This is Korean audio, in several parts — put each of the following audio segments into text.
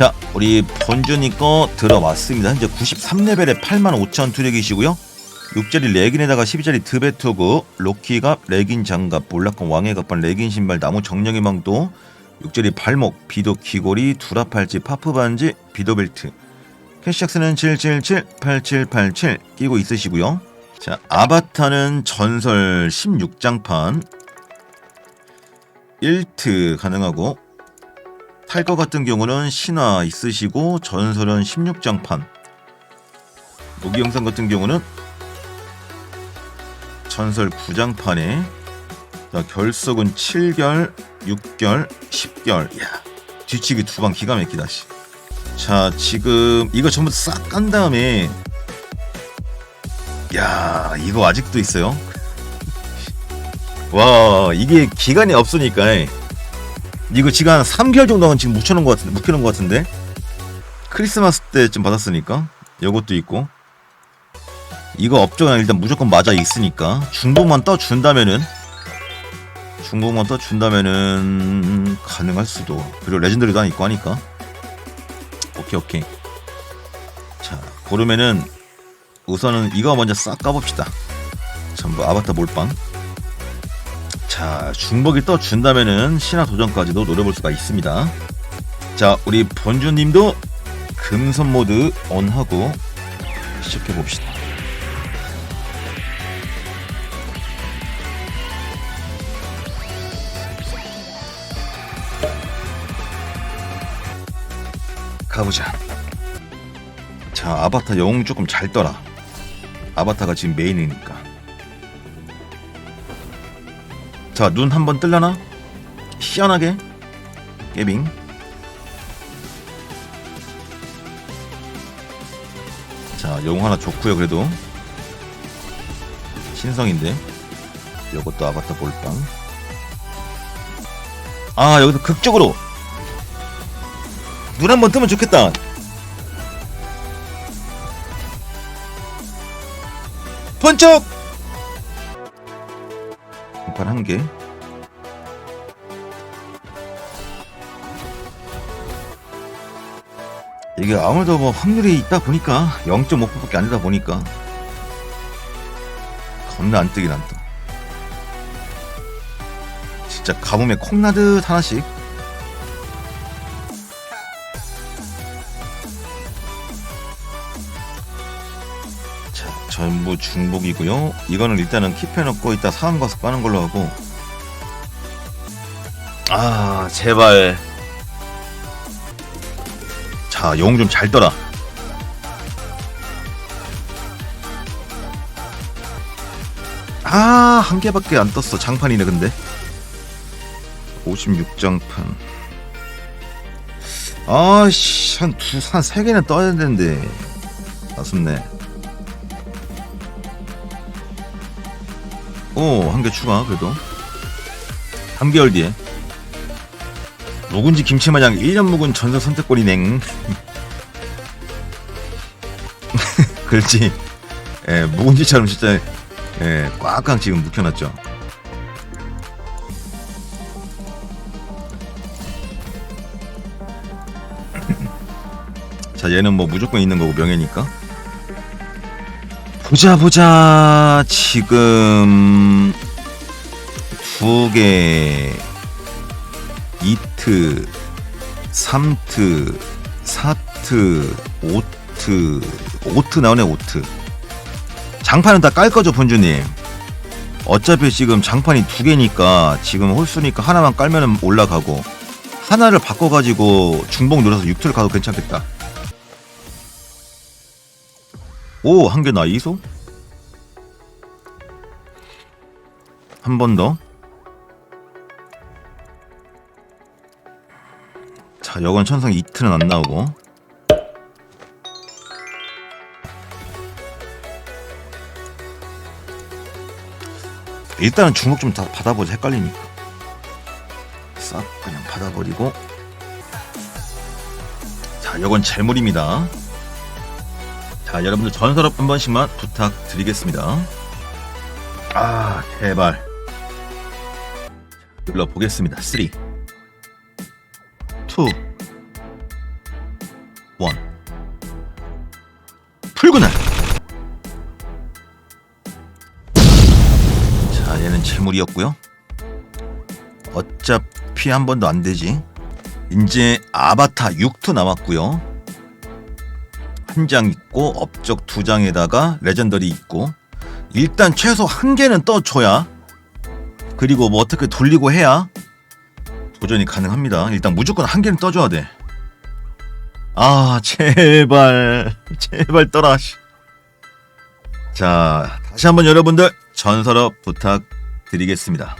자, 우리 본준이 거 들어왔습니다. 현재 93레벨에 85,000 투력이시고요. 6짜리 레긴에다가 12짜리 드베토그, 로키갑, 레긴 장갑, 볼락건 왕의 갑반, 레긴 신발, 나무 정령의 망토, 6짜리 발목, 비도 귀걸이, 두라 팔찌, 파프 반지, 비도 벨트. 캐시악스는 777, 8787 끼고 있으시고요. 자, 아바타는 전설 16장판 1트 가능하고 탈 것 같은 경우는 신화 있으시고 전설은 16장판. 무기 영상 같은 경우는 전설 9장판에 자, 결석은 7결, 6결, 10결. 야 뒤치기 두 방 기가 막히다 씨. 자 지금 이거 전부 싹 깐 다음에 야 이거 아직도 있어요? 와 이게 기간이 없으니까 이거 지금 한 3개월 정도는 지금 묻혀놓은 것 같은데 묵혀놓은 것 같은데? 크리스마스 때쯤 받았으니까 요것도 있고. 이거 업종은 일단 무조건 맞아 있으니까 중복만 떠 준다면은 중복만 떠 준다면은 가능할 수도. 그리고 레전드리도 하나 있고 하니까. 오케이 오케이. 자 고르면은 우선은 이거 먼저 싹 까봅시다. 전부 아바타 몰빵 자 중복이 떠 준다면은 신화 도전까지도 노려볼 수가 있습니다. 자 우리 본주님도 금선 모드 온하고 시작해 봅시다. 가보자. 자 아바타 영웅 조금 잘 떠라. 아바타가 지금 메인이니까 자 눈 한 번 뜰려나? 시원하게. 깨빙. 자 영웅 하나 좋고요 그래도. 신성인데. 요것도 아바타 볼빵. 아 여기서 극적으로. 눈 한 번 뜨면 좋겠다. 번쩍! 공판 한 개. 이게 아무래도 뭐 확률이 있다 보니까 0.5%밖에 안 되다 보니까 겁나 안 뜨긴 안 떠. 진짜 가뭄에 콩나듯 하나씩. 전부 중복이고요. 이거는 일단은 킵해놓고 이따 상한 가서 까는 걸로 하고. 아, 제발. 자, 영웅 좀 잘 떠라. 아, 한 개밖에 안 떴어. 장판이네, 근데. 56장판. 아씨, 한 두, 한 세 개는 떠야 되는데. 아쉽네. 오, 한 개 추가, 그래도. 3개월 뒤에. 묵은지 김치 마냥 1년 묵은 전설 선택권이 냉. 그렇지. 예, 묵은지처럼 진짜, 예, 꽉꽉 지금 묵혀놨죠. 자, 얘는 뭐 무조건 있는 거고, 명예니까. 보자, 보자. 지금, 두 개, 이트, 삼트, 사트, 오트, 오트 나오네, 오트. 장판은 다 깔 거죠, 본주님. 어차피 지금 장판이 두 개니까 지금 홀수니까 하나만 깔면은 올라가고 하나를 바꿔가지고 중복 눌러서 육트를 가도 괜찮겠다. 오, 한 개 나이소? 한 번 더. 자, 여건 천상 이트는 안 나오고. 일단은 주목 좀다 받아보자 헷갈리니까 싹 그냥 받아버리고 자 이건 재물입니다 자 여러분들 전설업 한 번씩만 부탁드리겠습니다. 아 제발. 눌러보겠습니다. 3 2 원. 풀그날. 자 얘는 재물이었고요. 어차피 한 번도 안 되지. 이제 아바타 6투 남았고요 한 장 있고 업적 두 장에다가 레전더리 있고 일단 최소 한 개는 떠줘야 그리고 뭐 어떻게 돌리고 해야 도전이 가능합니다. 일단 무조건 한 개는 떠줘야 돼. 아 제발 제발 떠라. 씨. 자 다시 한번 여러분들 전설업 부탁드리겠습니다.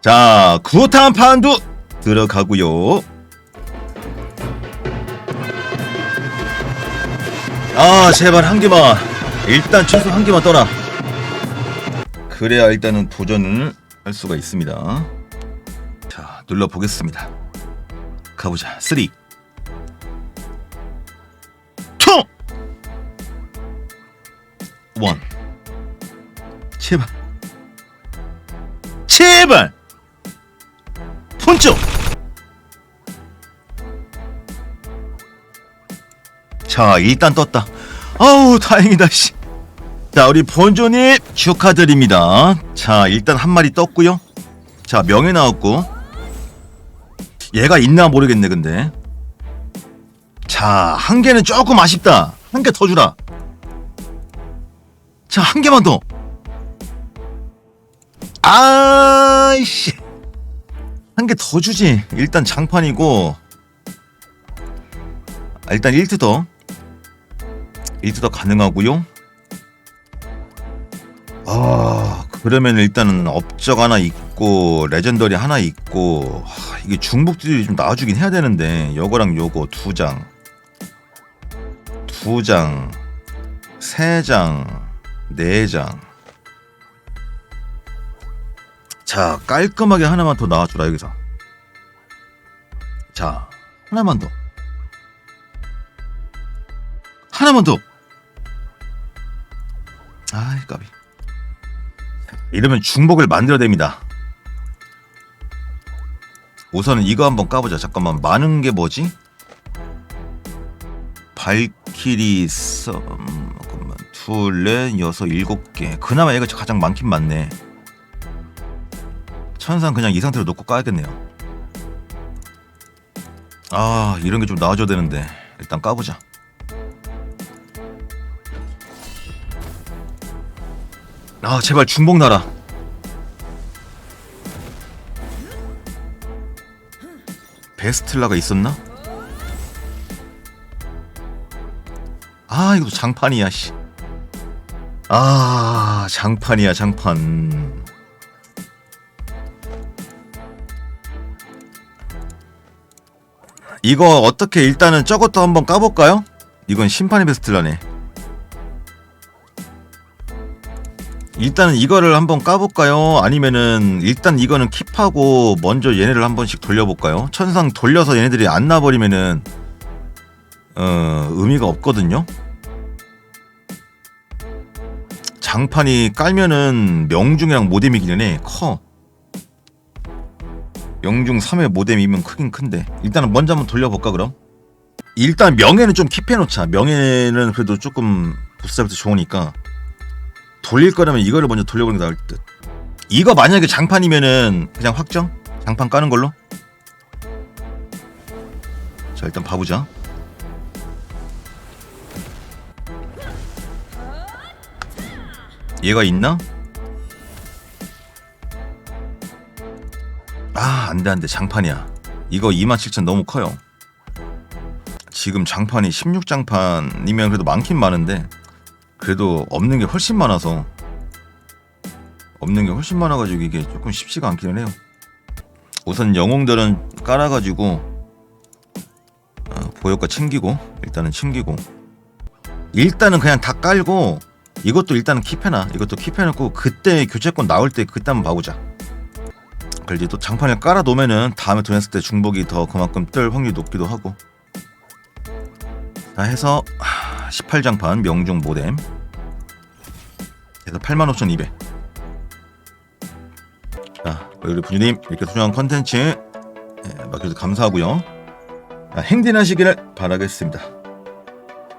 자 구호탄 판두 들어가고요. 아 제발 한 개만 일단 최소 한 개만 떠라. 그래야 일단은 도전을 할 수가 있습니다. 자, 눌러 보겠습니다. 가보자. 3 2 1 제발 제발 자 일단 떴다 아우 다행이다 씨 자, 우리 본조님 축하드립니다. 자, 일단 한 마리 떴고요. 자, 명예 나왔고. 얘가 있나 모르겠네, 근데. 자, 한 개는 조금 아쉽다. 한 개 더 주라. 자, 한 개만 더. 아이씨. 한 개 더 주지. 일단 장판이고. 아, 일단 1트 더. 1트 더 가능하고요. 아 그러면 일단은 업적 하나 있고 레전더리 하나 있고 하, 이게 중복들이 좀 나와주긴 해야 되는데 요거랑 요거 두 장, 두 장, 세 장, 네 장. 자 깔끔하게 하나만 더 나와주라 여기서. 자 하나만 더. 하나만 더. 아이 까비. 이러면 중복을 만들어야 됩니다. 우선은 이거 한번 까보자. 잠깐만 많은 게 뭐지? 발키리 썸 잠깐만 둘넷 여섯 일곱 개. 그나마 얘가 가장 많긴 많네. 천상 그냥 이 상태로 놓고 까야겠네요. 아 이런 게 좀 나와줘야 되는데 일단 까보자. 아 제발 중복 나라 베스틀라가 있었나? 아 이것도 장판이야 씨. 아 장판이야 장판 이거 어떻게 일단은 저것도 한번 까볼까요? 이건 심판의 베스틀라네 일단은 이거를 한번 까볼까요? 아니면은 일단 이거는 킵하고 먼저 얘네를 한 번씩 돌려볼까요? 천상 돌려서 얘네들이 안 나버리면은 어 의미가 없거든요. 장판이 깔면은 명중이랑 모뎀이기는 해 커. 명중 3회 모뎀이면 크긴 큰데 일단은 먼저 한번 돌려볼까 그럼? 일단 명예는 좀 킵해놓자. 명예는 그래도 조금 부스잡부터 좋으니까 돌릴 거라면 이거를 먼저 돌려보는 게 나을 듯. 이거 만약에 장판이면은 그냥 확정? 장판 까는 걸로? 자 일단 봐보자. 얘가 있나? 아 안돼 안돼 장판이야. 이거 27,000 너무 커요. 지금 장판이 16장판이면 그래도 많긴 많은데 그래도 없는 게 훨씬 많아서 없는 게 훨씬 많아가지고 이게 조금 쉽지가 않기는 해요. 우선 영웅들은 깔아가지고 어, 보역과 챙기고 일단은 챙기고. 일단은 그냥 다 깔고 이것도 일단은 킵해놔. 이것도 킵해놓고 그때 교체권 나올 때 그때 한번 봐보자. 그리고 또 장판을 깔아놓으면은 다음에 돈 했을 때 중복이 더 그만큼 뜰 확률이 높기도 하고. 자 해서 18장판 명중 모뎀 그래서 85,200. 자, 우리 부주님 이렇게 소중한 컨텐츠 예, 맡겨서 감사하고요. 아, 행진하시기를 바라겠습니다.